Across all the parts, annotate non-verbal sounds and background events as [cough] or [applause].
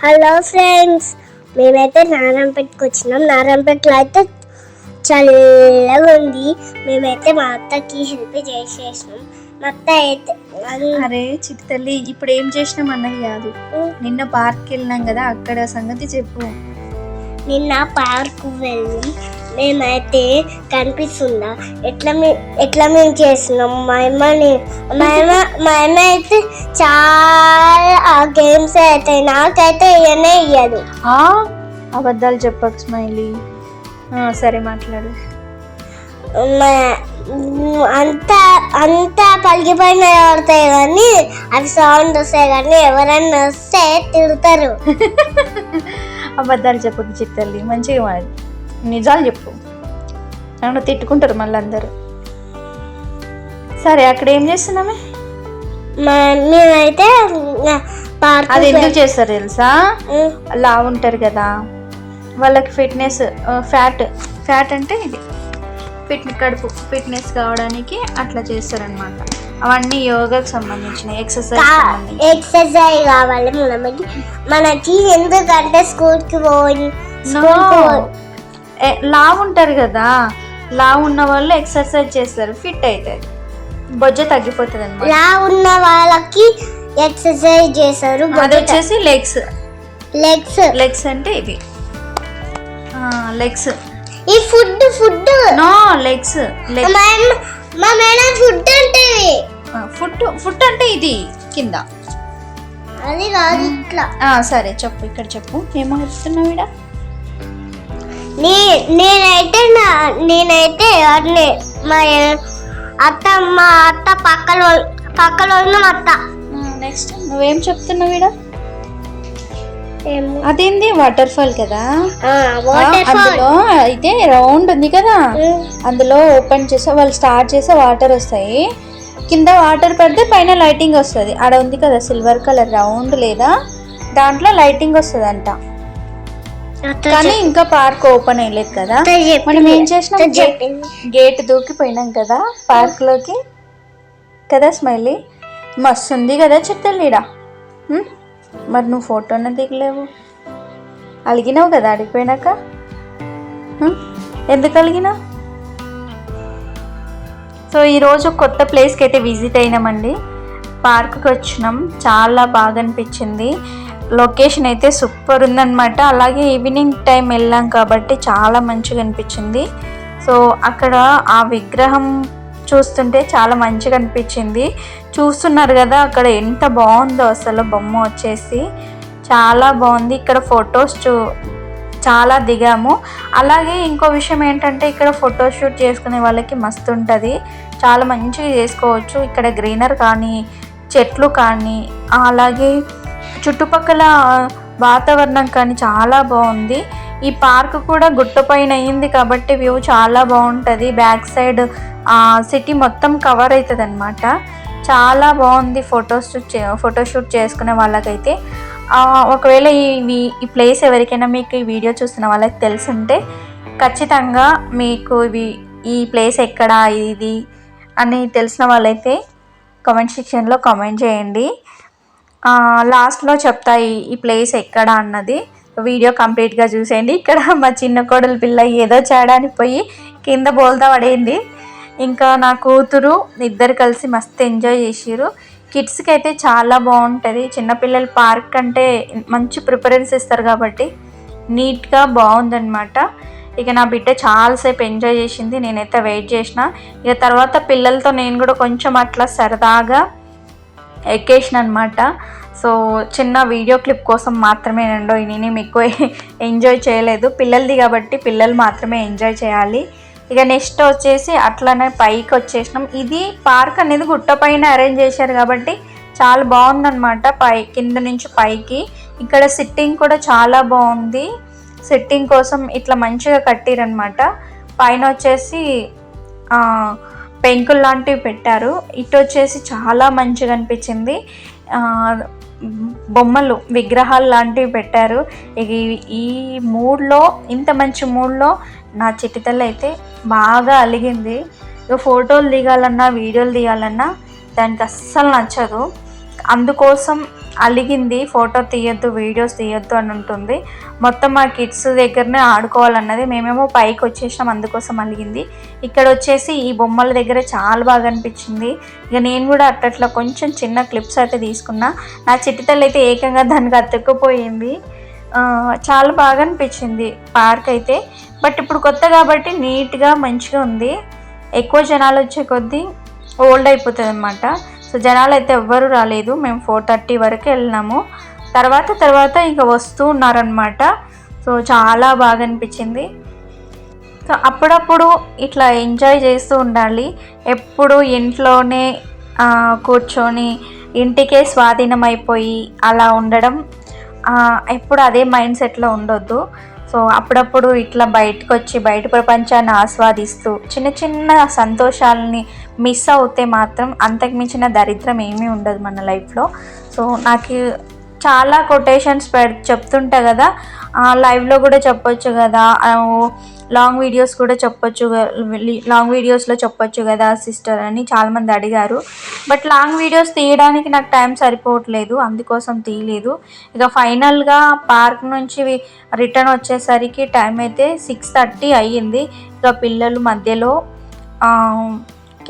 Hello friends మేమైతే నారాయణపేటకి వచ్చినాం. నారాయణపేటలో అయితే చల్లగా ఉంది. మేమైతే మా అత్తకి హెల్ప్ చేసేసినాం. మా అత్త అయితే అరే చిట్టి తల్లి ఇప్పుడు ఏం చేసినాం అన్నది కాదు. నిన్న పార్క్కి వెళ్ళినాం కదా అక్కడ సంగతి చెప్పు. నిన్న పార్క్ వెళ్ళి మేమైతే కనిపిస్తుందా? ఎట్లా మే ఎట్లా మేము చేస్తున్నాం? మా అమ్మని మా అమ్మ మా అమ్మ అయితే చాలా గేమ్స్ అయితే నాకైతే ఇవన్నీ ఇయ్యదు. ఆ? అబద్ధాలు చెప్పకు స్మైలీ. ఆ, సరే మాట్లాడు. మా- అంతా అంతా పలికిపోయిన ఆడతాయి కానీ అవి సౌండ్ వస్తాయి కానీ ఎవరన్నా వస్తే తిడతారు. [laughs] అబద్ధాలు చెప్పకు చిట్టి తల్లి మంచిగా మా నిజాలు చెప్పు. నన్ను తిట్టుకుంటారు మళ్ళీ అందరూ. సరే అక్కడ ఏం చేస్తున్నామే? మేమైతే అది ఎందుకు చేస్తారు తెలుసా? లావు ఉంటారు కదా. వాళ్ళకి ఫిట్నెస్ ఫ్యాట్ ఫ్యాట్ అంటే ఇది. ఫిట్ కడుపు ఫిట్నెస్ కావడానికి అట్లా చేస్తారనమాట అవన్నీ యోగాకు సంబంధించిన ఎక్సర్సైజ్ ఎక్సర్సైజ్ కావాలి మనకి. మనకి ఎందుకంటే స్కూల్కి పోయి లావు ఉంటారు కదా లావు ఉన్న వాళ్ళు ఎక్సర్సైజ్ చేస్తారు ఫిట్ అవుతుంది బొజ్జ తగ్గిపోతుంది అనమాట లా ఉన్న వాళ్ళకి ఎక్సర్సైజ్ చేస్తారు అది వచ్చేసి లెగ్స్ లెగ్స్ లెగ్స్ అంటే ఇవి. లెగ్స్ ఈ ఫుడ్ ఫుడ్. నో లెగ్స్ మా మేడం ఫుడ్ అంటే ఫుట్ ఫుట్ అంటే ఇది కింద. అది కాదు ఇట్లా. సరే చెప్పు ఇక్కడ చెప్పు. ఏమో చెప్తున్నావు ఈడ నీ నేనైతే నా నేనైతే అన్నీ మా అత్త మా అత్త పక్కలో పక్కలో ఉన్న అత్త. నెక్స్ట్ నువ్వేం చెప్తున్నావు ఏమో అదేంది? వాటర్ ఫాల్ కదా అందులో అయితే రౌండ్ ఉంది కదా? అందులో ఓపెన్ చేస్తే వాళ్ళు స్టార్ట్ చేస్తే వాటర్ వస్తాయి. కింద వాటర్ పడితే పైన లైటింగ్ వస్తుంది. ఆడ ఉంది కదా సిల్వర్ కలర్ రౌండ్ లేదా? దాంట్లో లైటింగ్ వస్తుంది అంట కానీ ఇంకా పార్క్ ఓపెన్ అయ్యలేదు కదా. మనం ఏం చేసినాం? గేట్ దూకిపోయినాం కదా పార్క్లోకి. కదా స్మైలీ? మస్తు ఉంది కదా చిత్తల్లీడా మరి నువ్వు ఫోటోనే దిగలేవు. అలిగినావు కదా అడిగిపోయినాక? ఎందుకు అలిగినావు? సో ఈరోజు కొత్త ప్లేస్కి అయితే విజిట్ అయినామండి. పార్క్కి వచ్చినాం. చాలా బాగా అనిపించింది. లొకేషన్ అయితే సూపర్ ఉందన్నమాట. అలాగే ఈవినింగ్ టైం వెళ్ళాం కాబట్టి చాలా మంచిగా అనిపించింది. సో అక్కడ ఆ విగ్రహం చూస్తుంటే చాలా మంచిగా అనిపించింది. చూస్తున్నారు కదా అక్కడ ఎంత బాగుందో అసలు బొమ్మ వచ్చేసి. చాలా బాగుంది. ఇక్కడ ఫొటోస్ చూ చాలా దిగాము. అలాగే ఇంకో విషయం ఏంటంటే ఇక్కడ ఫోటో షూట్ చేసుకునే వాళ్ళకి మస్తు ఉంటుంది. చాలా మంచిగా చేసుకోవచ్చు. ఇక్కడ గ్రీనర్ కానీ చెట్లు కానీ అలాగే చుట్టుపక్కల వాతావరణం కానీ చాలా బాగుంది. ఈ పార్క్ కూడా గుట్టపైన అయింది కాబట్టి వ్యూ చాలా బాగుంటుంది. బ్యాక్ సైడ్ సిటీ మొత్తం కవర్ అవుతుంది అనమాట చాలా బాగుంది ఫొటోస్ ఫోటోషూట్ చేసుకునే వాళ్ళకైతే. ఒకవేళ ఈ ఈ ప్లేస్ ఎవరికైనా మీకు ఈ వీడియో చూస్తున్న వాళ్ళకి తెలుసుంటే ఖచ్చితంగా మీకు ఇవి ఈ ప్లేస్ ఎక్కడ ఇది అని తెలిసిన వాళ్ళైతే కామెంట్ సెక్షన్లో కామెంట్ చేయండి. లాస్ట్లో చెప్తాయి ఈ ప్లేస్ ఎక్కడ అన్నది వీడియో కంప్లీట్గా చూసేయండి. ఇక్కడ మా చిన్న కోడలు పిల్ల ఏదో చేయడానికి పోయి కింద బోల్తా పడింది. ఇంకా నా కూతురు ఇద్దరు కలిసి మస్తు ఎంజాయ్ చేసిరు కిడ్స్కి అయితే చాలా బాగుంటుంది. చిన్నపిల్లలు పార్క్ అంటే మంచి ప్రిఫరెన్స్ ఇస్తారు కాబట్టి నీట్గా బాగుందనమాట ఇక నా బిడ్డ చాలాసేపు ఎంజాయ్ చేసింది. నేనైతే వెయిట్ చేసిన. ఇక తర్వాత పిల్లలతో నేను కూడా కొంచెం అట్లా సరదాగా ఎక్కేసిన అనమాట సో చిన్న వీడియో క్లిప్ కోసం మాత్రమే నేను ఎక్కువ [laughs] ఎంజాయ్ చేయలేదు. పిల్లలది కాబట్టి పిల్లలు మాత్రమే ఎంజాయ్ చేయాలి. ఇక నెక్స్ట్ వచ్చేసి అట్లనే పైకి వచ్చేసినాం. ఇది పార్క్ అనేది గుట్ట పైన అరేంజ్ చేశారు కాబట్టి చాలా బాగుందన్నమాట పై కింద నుంచి పైకి. ఇక్కడ సిట్టింగ్ కూడా చాలా బాగుంది. సిట్టింగ్ కోసం ఇట్లా మంచిగా కట్టిరనమాట పైన వచ్చేసి పెంకుల్లాంటివి పెట్టారు. ఇటు వచ్చేసి చాలా మంచిగా అనిపించింది. బొమ్మలు విగ్రహాలు లాంటివి పెట్టారు. ఇక ఈ- ఈ మూడ్లో ఇంత మంచి మూడ్లో నా చిట్టితల్లి అయితే బాగా అలిగింది. ఇక ఫోటోలు దిగాలన్నా వీడియోలు దిగాలన్నా దానికి అస్సలు నచ్చదు. అందుకోసం అలిగింది ఫోటో తీయొద్దు వీడియోస్ తీయొద్దు అని ఉంటుంది. మొత్తం మా కిడ్స్ దగ్గరనే ఆడుకోవాలన్నది మేమేమో పైకి వచ్చేసాం అందుకోసం అలిగింది. ఇక్కడ వచ్చేసి ఈ బొమ్మల దగ్గర చాలా బాగా అనిపించింది. ఇక నేను కూడా అట్లట్లా కొంచెం చిన్న క్లిప్స్ అయితే తీసుకున్నా. నా చిట్టితల్లి అయితే ఏకంగా దానికి అతుక్కుపోయింది. చాలా బాగా అనిపించింది పార్క్ అయితే. బట్ ఇప్పుడు కొత్త కాబట్టి నీట్గా మంచిగా ఉంది. ఎక్కువ జనాలు వచ్చే కొద్దీ ఓల్డ్ అయిపోతుంది అనమాట సో జనాలు అయితే ఎవ్వరు రాలేదు. మేము ఫోర్ థర్టీ వరకు వెళ్ళినాము. తర్వాత తర్వాత ఇంకా వస్తూ ఉన్నారనమాట సో చాలా బాగా అనిపించింది. సో అప్పుడప్పుడు ఇట్లా ఎంజాయ్ చేస్తూ ఉండాలి. ఎప్పుడు ఇంట్లోనే కూర్చొని ఇంటికే స్వాధీనం అయిపోయి అలా ఉండడం ఎప్పుడు అదే మైండ్ సెట్లో ఉండొద్దు. సో అప్పుడప్పుడు ఇట్లా బయటకు వచ్చి బయట ప్రపంచాన్ని ఆస్వాదిస్తూ చిన్న చిన్న సంతోషాలని మిస్ అవుతే మాత్రం అంతకు మించిన దరిద్రం ఏమీ ఉండదు మన లైఫ్లో. సో నాకు చాలా కొటేషన్స్ పెడ్ చెప్తుంటా కదా. ఆ, లైవ్లో కూడా చెప్పొచ్చు కదా. లాంగ్ వీడియోస్ కూడా చెప్పొచ్చు లాంగ్ వీడియోస్లో చెప్పొచ్చు కదా సిస్టర్ అని చాలామంది అడిగారు. బట్ లాంగ్ వీడియోస్ తీయడానికి నాకు టైం సరిపోవట్లేదు అందుకోసం తీయలేదు. ఇక ఫైనల్గా పార్క్ నుంచి రిటర్న్ వచ్చేసరికి టైం అయితే సిక్స్ థర్టీ అయ్యింది. ఇక పిల్లలు మధ్యలో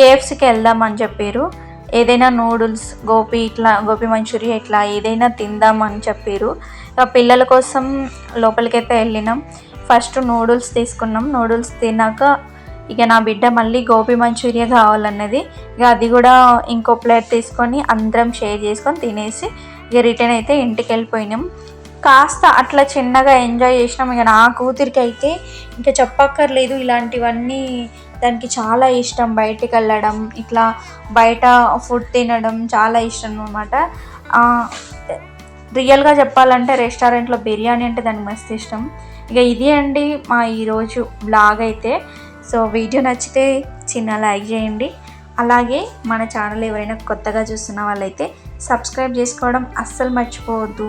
కేఎఫ్సికి వెళ్దామని చెప్పారు. ఏదైనా నూడిల్స్ గోపి ఇట్లా గోపి మంచూరియా ఇట్లా ఏదైనా తిందామని చెప్పారు. ఇక పిల్లల కోసం లోపలికైతే వెళ్ళినాం. ఫస్ట్ నూడిల్స్ తీసుకున్నాం. నూడిల్స్ తిన్నాక ఇక నా బిడ్డ మళ్ళీ గోబీ మంచూరియా కావాలన్నది. ఇక అది కూడా ఇంకో ప్లేట్ తీసుకొని అందరం షేర్ చేసుకొని తినేసి ఇక రిటర్న్ అయితే ఇంటికి వెళ్ళిపోయినాం. కాస్త అట్లా చిన్నగా ఎంజాయ్ చేసినాం. ఇక నా కూతురికి అయితే ఇంకా చెప్పక్కర్లేదు. ఇలాంటివన్నీ దానికి చాలా ఇష్టం. బయటికి వెళ్ళడం ఇట్లా బయట ఫుడ్ తినడం చాలా ఇష్టం అనమాట రియల్గా చెప్పాలంటే రెస్టారెంట్లో బిర్యానీ అంటే దానికి మస్తు ఇష్టం. ఇక ఇది అండి మా ఈరోజు బ్లాగ్ అయితే. సో వీడియో నచ్చితే చిన్న లైక్ చేయండి. అలాగే మన ఛానల్ ఎవరైనా కొత్తగా చూస్తున్న వాళ్ళైతే సబ్స్క్రైబ్ చేసుకోవడం అస్సలు మర్చిపోవద్దు.